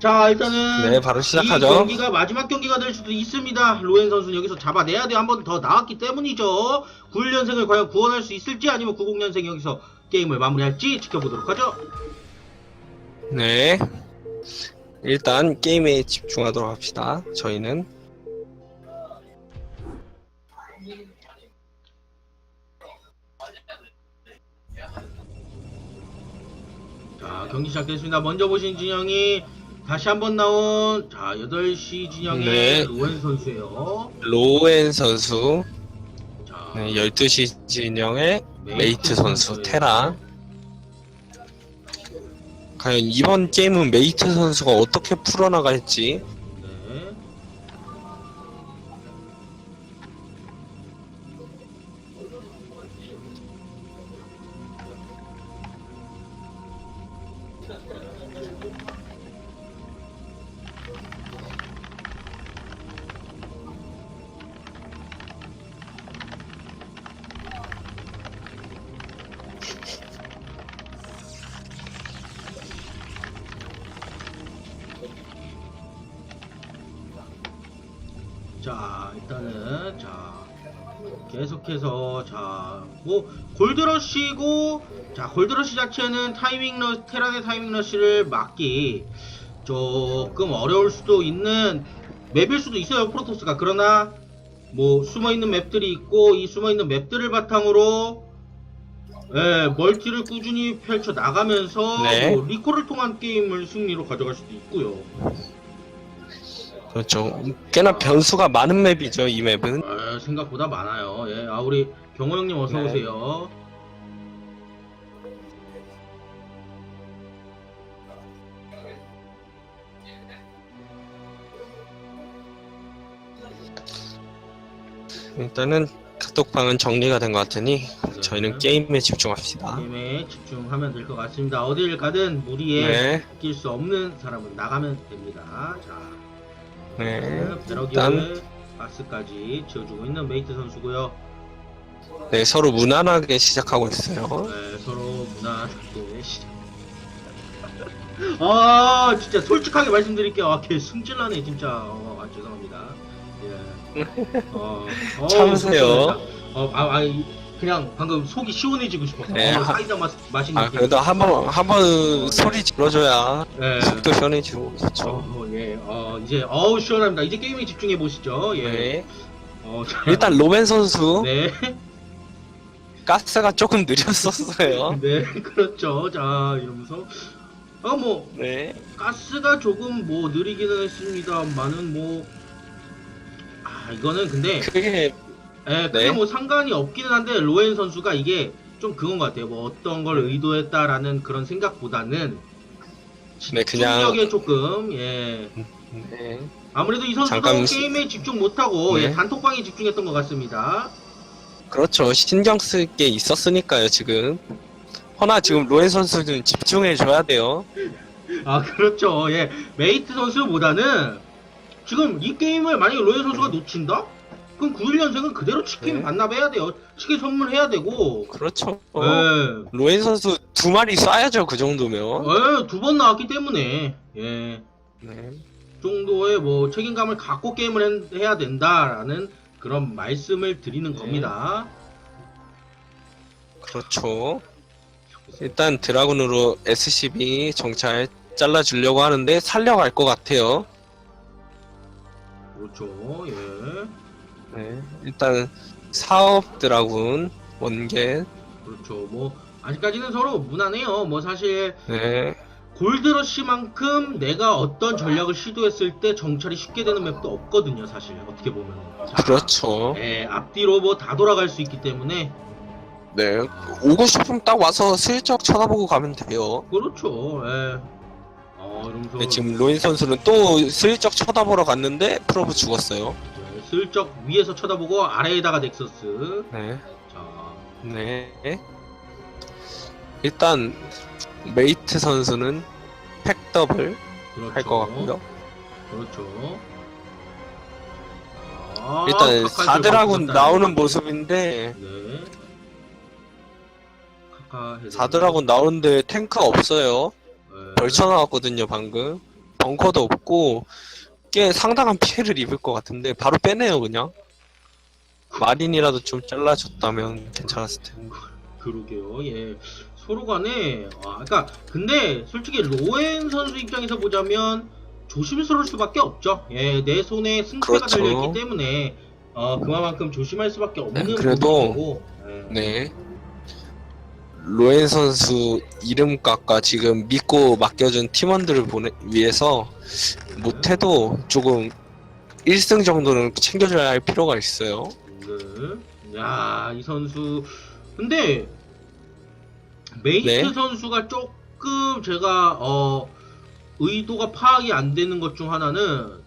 자 일단은 네, 바로 시작하죠. 이 경기가 마지막 경기가 될 수도 있습니다. 로엔 선수 는 여기서 잡아내야 돼. 한 번 더 나왔기 때문이죠. 91년생을 과연 구원할 수 있을지 아니면 90년생 여기서 게임을 마무리할지 지켜보도록 하죠. 네. 일단 게임에 집중하도록 합시다. 저희는 자 경기 시작됐습니다. 먼저 보신 진영이 다시 한번 나온 자 8시 진영의 네. 로엔 선수예요. 로엔 선수, 자, 네, 12시 진영의 메이트 선수. 테라. 과연 이번 게임은 메이트 선수가 어떻게 풀어나갈지 자 일단은 자 계속해서 자 뭐 골드러쉬고 자 골드러쉬 자체는 타이밍 러 테란의 타이밍 러쉬를 막기 조금 어려울 수도 있는 맵일 수도 있어요 프로토스가 그러나 뭐 숨어있는 맵들이 있고 이 숨어있는 맵들을 바탕으로 예, 멀티를 꾸준히 펼쳐 나가면서 네. 뭐 리콜을 통한 게임을 승리로 가져갈 수도 있고요. 그렇죠. 꽤나 변수가 많은 맵이죠. 이 맵은. 아, 생각보다 많아요. 예, 아 우리 경호 형님 어서 네. 오세요. 일단은 카톡방은 정리가 된 것 같으니 저희는 게임에 집중합시다. 게임에 집중하면 될 것 같습니다. 어딜 가든 무리에 네, 낄수 없는 사람은 나가면 됩니다. 자, 네. 베러기에 일단 바스까지 지어주고 있는 메이트 선수고요. 네 서로 무난하게 시작하고 있어요. 네, 서로 무난하게 시작. 아, 진짜 솔직하게 말씀드릴게요. 아, 걔 승질나네, 진짜. 어, 아, 죄송합니다. 예. 어, 어, 참으세요. 어, 아, 아, 이- 그냥 방금 속이 시원해지고 싶었어. 네, 어, 하- 사이다 맛, 마시는 아 그래도 한 번 한 번 소리 질러줘야 네. 속도 시원해지고 어, 그렇죠. 어, 예, 어, 이제, 어우, 시원합니다. 이제 게임에 집중해 보시죠. 예. 네. 어, 자, 일단 로맨 선수 네. 가스가 조금 느렸었어요. 네, 그렇죠. 자, 이러면서. 아, 뭐, 네. 가스가 조금 뭐 느리기는 했습니다만은 뭐 아, 이거는 근데 그게 예, 그게 네. 뭐 상관이 없기는 한데 로엔 선수가 이게 좀 그건 것 같아요. 뭐 어떤 걸 의도했다라는 그런 생각보다는 네, 그냥- 집중력에 조금 예 네. 아무래도 이 선수도 잠깐 시- 게임에 집중 못하고 네. 예, 단톡방에 집중했던 것 같습니다. 그렇죠. 신경 쓸 게 있었으니까요, 지금. 허나 지금 로엔 선수는 집중해줘야 돼요. 아 그렇죠. 예 메이트 선수보다는 지금 이 게임을 만약에 로엔 선수가 놓친다? 그럼 91년생은 그대로 치킨 네. 반납해야 돼요. 치킨 선물해야 되고. 그렇죠. 예. 로엔 선수 두 마리 쏴야죠, 그 정도면. 예, 두 번 나왔기 때문에 예. 네. 정도의 뭐 책임감을 갖고 게임을 한- 해야 된다라는 그런 말씀을 드리는 네. 겁니다. 그렇죠. 일단 드라군으로 SCB 정찰 잘라주려고 하는데 살려갈 것 같아요. 그렇죠. 예. 네. 일단 사업 드라군 원겟. 그렇죠. 뭐 아직까지는 서로 무난해요. 뭐 사실 네. 골드러시만큼 내가 어떤 전략을 시도했을 때 정찰이 쉽게 되는 맵도 없거든요, 사실. 어떻게 보면. 그렇죠. 예, 앞뒤로 뭐 다 돌아갈 수 있기 때문에. 네. 오고 싶으면 딱 와서 슬쩍 쳐다보고 가면 돼요. 그렇죠, 예. 어, 이러면서. 근데 지금 로인 선수는 또 슬쩍 쳐다보러 갔는데 프로브 죽었어요. 예, 슬쩍 위에서 쳐다보고 아래에다가 넥서스. 네. 자, 네. 일단 메이트 선수는 팩 더블 그렇죠. 할 것 같고요. 그렇죠. 아, 일단 카카이를 4드라군 바꾸셨다는 나오는 거. 모습인데 네. 카카 헤드. 4드라군 나오는데 탱크 없어요. 네. 벌쳐 나왔거든요 방금. 벙커도 없고 꽤 상당한 피해를 입을 것 같은데 바로 빼네요 그냥 마린이라도 좀 잘라줬다면 괜찮았을 텐데 그러게요. 예. 서로 간에 아, 그러니까 근데 솔직히 로엔 선수 입장에서 보자면 조심스러울 수밖에 없죠. 예, 내 손에 승패가 그렇죠. 달려 있기 때문에 어, 그만큼 조심할 수밖에 없는 네, 그래도- 부분이고. 예. 네 로엔 선수 이름값과 지금 믿고 맡겨준 팀원들을 보내, 위해서 못해도 조금 1승 정도는 챙겨줘야 할 필요가 있어요 네. 야, 이 선수. 근데, 메이트 네. 선수가 조금 제가, 어, 의도가 파악이 안 되는 것 중 하나는,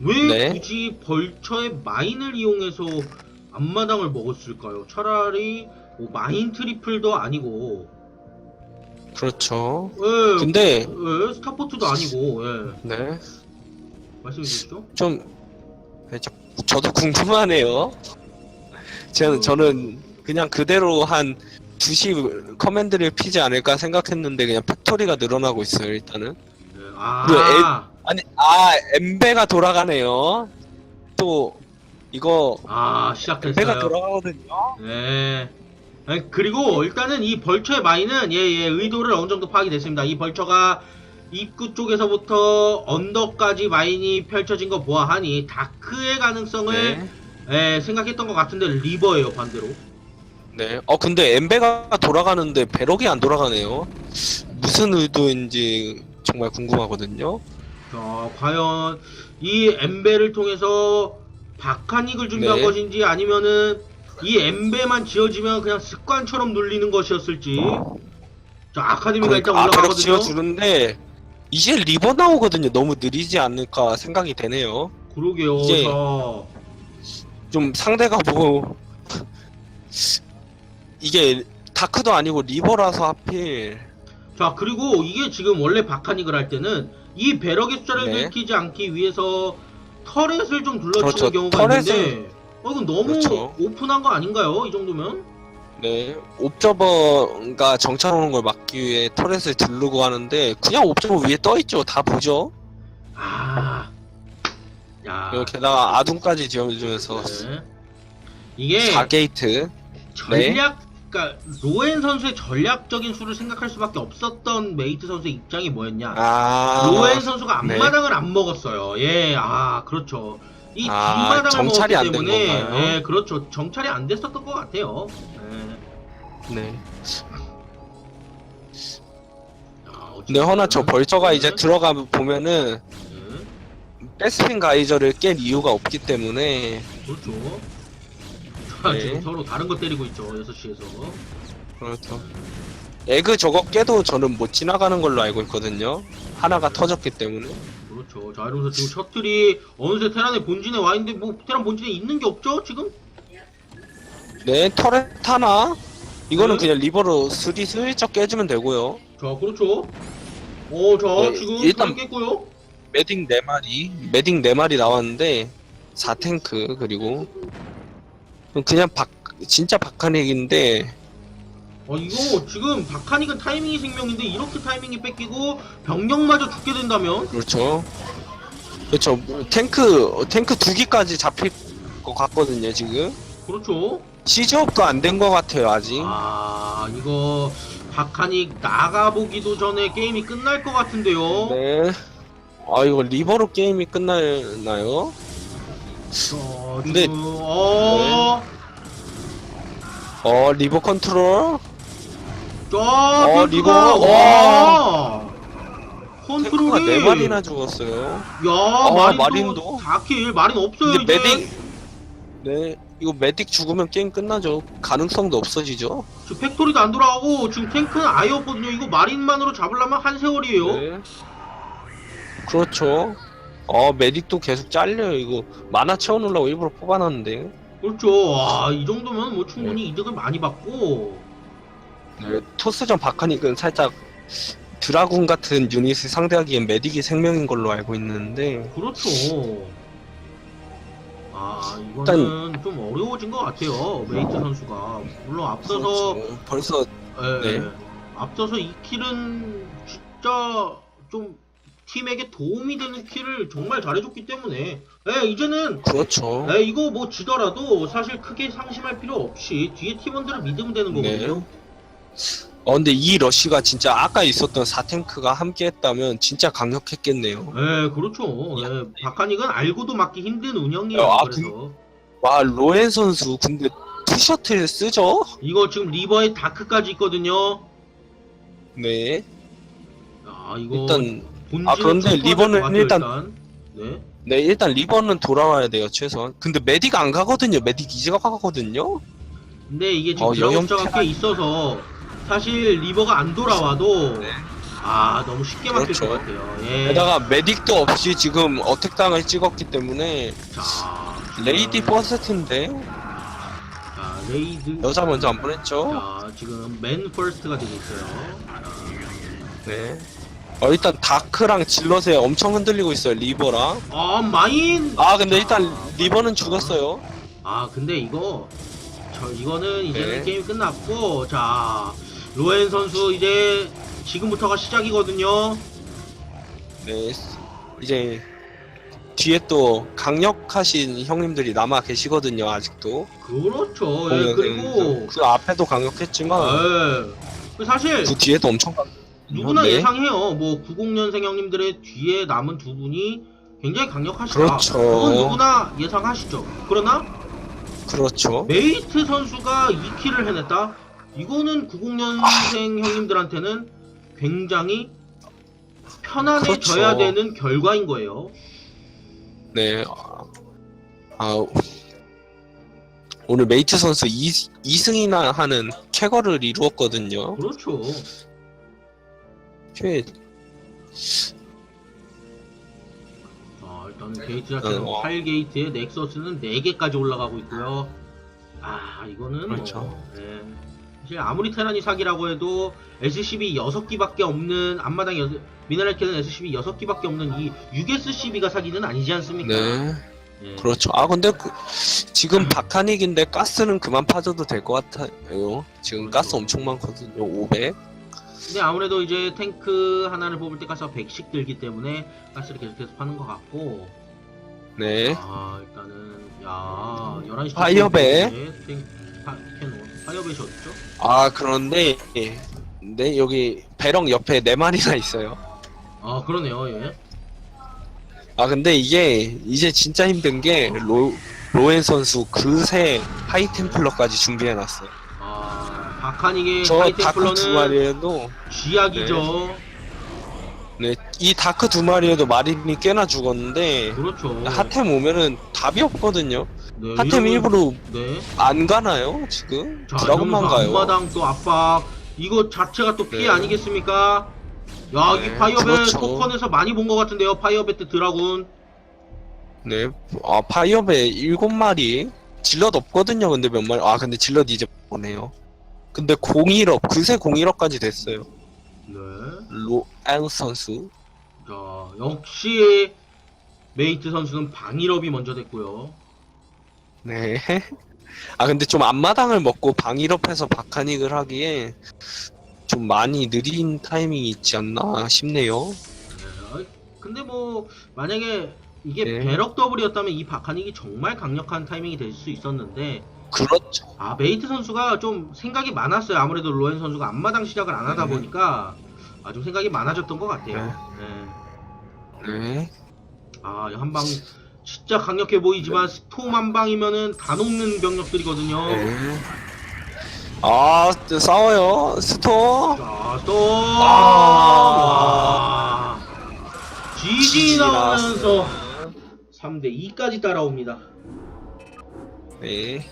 왜 네. 굳이 벌처의 마인을 이용해서 앞마당을 먹었을까요? 차라리, 뭐 마인 트리플도 아니고, 그렇죠 예, 근데 예, 스타포트도 아니고, 예. 네 말씀해 주시죠. 좀 네, 저, 저도 궁금하네요. 저는 저는 그냥 그대로 한 2시 커맨드를 피지 않을까 생각했는데 그냥 팩토리가 늘어나고 있어요 일단은. 예, 아, 그리고 아니 아 엠베가 돌아가네요. 또 이거 아, 엠베가 시작됐어요. 돌아가거든요. 네. 아니, 그리고 일단은 이 벌처의 마인은 예 예 의도를 어느 정도 파악이 됐습니다. 이 벌처가 입구 쪽에서부터 언덕까지 마인이 펼쳐진 거 보아하니 다크의 가능성을 네. 예, 생각했던 것 같은데 리버예요 반대로. 네. 어 근데 엠베가 돌아가는데 배럭이 안 돌아가네요. 무슨 의도인지 정말 궁금하거든요. 자 과연 이 엠베를 통해서 바카닉을 준비한 네. 것인지 아니면은 이 엠베만 지어지면 그냥 습관처럼 눌리는 것이었을지. 자 아카데미가 일단 그러니까 아, 배럭 올라가거든요. 지어주는데 이제 리버 나오거든요. 너무 느리지 않을까 생각이 되네요. 그러게요. 이제- 자. 좀 상대가 뭐 이게 다크도 아니고 리버라서 하필 자 그리고 이게 지금 원래 바카닉을 할 때는 이 배럭의 숫자를 네. 들키지 않기 위해서 터렛을 좀 둘러치는 그렇죠. 경우가 터렛을- 있는데 어 이건 너무 그렇죠. 오픈한 거 아닌가요? 이 정도면? 네 옵저버가 정찰 오는 걸 막기 위해 터렛을 두르고 하는데 그냥 옵저버 위에 떠 있죠. 다 보죠. 아, 야, 그리고 게다가 아둔까지 지어주면서 네. 이게 4게이트 전략, 그러니까 로엔 선수의 전략적인 수를 생각할 수밖에 없었던 메이트 선수의 입장이 뭐였냐? 아 로엔 선수가 네. 앞마당을 안 먹었어요. 예, 아 그렇죠. 이 아, 뒷마당을 정찰이 먹었기 안된 때문에 건가요? 예, 그렇죠. 정찰이 안 됐었던 것 같아요. 예. 네. 아, 근데 허나 저 벌처가 이제 네. 들어가 보면은 네, 베스핀 가이저를 깰 이유가 없기 때문에 그렇죠. 자, 네. 지금 서로 다른 거 때리고 있죠. 6시에서. 그렇죠. 에그 저거 깨도 저는 못 지나가는 걸로 알고 있거든요. 하나가 터졌기 때문에. 그렇죠. 자, 이러면서 지금 셔틀이 어느새 테란의 본진에 와 있는데 뭐 테란 본진에 있는 게 없죠, 지금? 네, 터렛 하나. 이거는 네. 그냥 리버로 스리 슬쩍 깨주면 되고요. 자, 그렇죠. 어, 자, 네, 지금 일단- 일단 깼고요. 매딩 4마리, 매딩 4마리 나왔는데 4탱크 그리고 그냥 박 진짜 박한액인데 어, 이거 지금 박하닉은 타이밍이 생명인데 이렇게 타이밍이 뺏기고 병력마저 죽게 된다면 그렇죠. 그렇죠. 뭐 탱크 탱크 두 기까지 잡힐 것 같거든요 지금. 그렇죠. 시즈업도 안 된 것 같아요 아직. 아, 이거 박하닉 나가보기도 전에 게임이 끝날 것 같은데요. 네. 아 이거 리버로 게임이 끝나나요? 자, 근데- 어, 어 리버 컨트롤 자, 어, 리버, 와, 컨트롤이 네 마리나 죽었어요. 야, 어, 마린도, 마린도? 4킬 마린 없어요 이제. 메딕 네 이거 메딕 죽으면 게임 끝나죠. 가능성도 없어지죠. 지금 팩토리도 안 돌아가고 지금 탱크는 아예 없거든요. 이거 마린만으로 잡으려면 한 세월이에요. 네. 그렇죠. 어 메딕도 계속 잘려요. 이거 만화 채워놓으려고 일부러 뽑아놨는데. 그렇죠. 와, 이 정도면 뭐 충분히 네. 이득을 많이 받고. 네, 토스전 바카닉은 살짝 드라군 같은 유닛을 상대하기엔 메딕이 생명인 걸로 알고 있는데 그렇죠. 아, 이거는 좀 어려워진 것 같아요. 메이트 선수가. 물론 앞서서, 그렇죠. 벌써 예, 네. 예. 앞서서 이 킬은 진짜 좀 팀에게 도움이 되는 킬을 정말 잘해줬기 때문에 예, 이제는 그렇죠. 예, 이거 뭐 지더라도 사실 크게 상심할 필요 없이 뒤에 팀원들을 믿으면 되는 거거든요. 네. 어 근데 이 러쉬가 진짜 아까 있었던 4탱크가 함께 했다면 진짜 강력했겠네요. 예, 그렇죠. 예, 박하닉은 알고도 막기 힘든 운영이에요. 아, 그래서 와 로엔 선수 근데 투셔틀 쓰죠? 이거 지금 리버에 다크까지 있거든요. 네. 아, 이거 일단 본질은 아, 그런데 리버는 일단- 네. 네 일단 리버는 돌아와야 돼요 최소한. 근데 메딕 안 가거든요. 메딕 이제가 가거든요. 근데 이게 지금 어, 드라곤자가 영영 꽤 있어서 사실 리버가 안 돌아와도 네. 아 너무 쉽게 막힐 그렇죠. 것 같아요. 예. 게다가 메딕도 없이 지금 어택당을 찍었기 때문에 자, 레이디 지금- 퍼스트인데 자, 레이드. 여자 먼저 안 보냈죠? 자, 지금 맨 퍼스트가 되고 있어요. 자, 네. 어, 일단 다크랑 질럿에 엄청 흔들리고 있어요 리버랑. 아 마인. 아 근데 일단 리버는 죽었어요. 아 근데 이거 저 이거는 이제는 네. 게임 끝났고 자 로엔 선수 이제 지금부터가 시작이거든요. 네. 이제 뒤에 또 강력하신 형님들이 남아 계시거든요 아직도. 그렇죠. 예, 보면은 그리고 그 앞에도 강력했지만 예. 그 사실 그 뒤에도 엄청 강. 누구나 네. 예상해요. 뭐 90년생 형님들의 뒤에 남은 두 분이 굉장히 강력하시다. 그렇죠. 그건 누구나 예상하시죠. 그러나 그렇죠. 메이트 선수가 2킬을 해냈다. 이거는 90년생 형님들한테는 굉장히 편안해져야 그렇죠. 되는 결과인 거예요. 네. 아 오늘 메이트 선수 2, 2승이나 하는 쾌거를 이루었거든요. 그렇죠. 쾌 자, 일단 게이트 자체는 어. 8게이트에 넥서스는 4개까지 올라가고 있고요. 아, 이거는 그렇죠. 뭐, 예. 사실 아무리 테란이 사기라고 해도 SCB 6기밖에 없는 앞마당 여, 미네랄 캐는 SCB 6기밖에 없는 이 6SCB가 사기는 아니지 않습니까? 네. 예. 그렇죠. 아 근데 그, 지금 박하닉인데 가스는 그만 파줘도 될 것 같아요. 지금 그렇죠. 가스 엄청 많거든요. 500. 근데 아무래도 이제 탱크 하나를 뽑을 때 가스가 100씩 들기 때문에 가스를 계속해서 파는 것 같고 네. 아 일단은 야 11시 파이어벳. 탱, 파, 캐논 파이어벳이 어딨죠? 아 그런데 네 여기 배럭 옆에 네 마리나 있어요. 아 그러네요 예. 아 근데 이게 이제 진짜 힘든 게 로, 로엔 선수 그새 하이템플러까지 준비해놨어요. 아 박하닉의 저 다크 두 하이템플러는 마리에도 쥐약이죠 네, 이 다크 두 마리에도 마린이 꽤나 죽었는데 그렇죠 하템 오면은 답이 없거든요. 네, 하템 이러면- 일부러 네. 안 가나요 지금? 자 드라곤만 이러면서 가요. 앞마당 또 압박 이거 자체가 또 피해 네. 아니겠습니까? 야, 네, 이 파이어벳 그렇죠. 토컨에서 많이 본 것 같은데요, 파이어벳 때 드라군. 네, 아 파이어베 일곱 마리 질럿 없거든요. 근데 몇 마리? 아 근데 질럿 이제 오네요. 근데 01업 그새 01업까지 됐어요. 네. 로안 선수. 자, 역시 메이트 선수는 방일업이 먼저 됐고요. 네. 아 근데 좀 앞마당을 먹고 방일업해서 박하닉을 하기에 좀 많이 느린 타이밍이 있지 않나 싶네요. 네. 근데 뭐 만약에 이게 네. 배럭 더블이었다면 이 박하닉이 정말 강력한 타이밍이 될 수 있었는데 그렇죠. 아 메이트 선수가 좀 생각이 많았어요. 아무래도 로엔 선수가 앞마당 시작을 안 하다 네. 보니까 아, 좀 생각이 많아졌던 것 같아요. 네. 네. 아, 한 방 진짜 강력해 보이지만 스톰 한 방이면은 다 녹는 병력들이거든요. 네. 아 싸워요 스토. 자, 스톰! 아. 와. GG 나오면서 3대 2까지 따라옵니다. 네.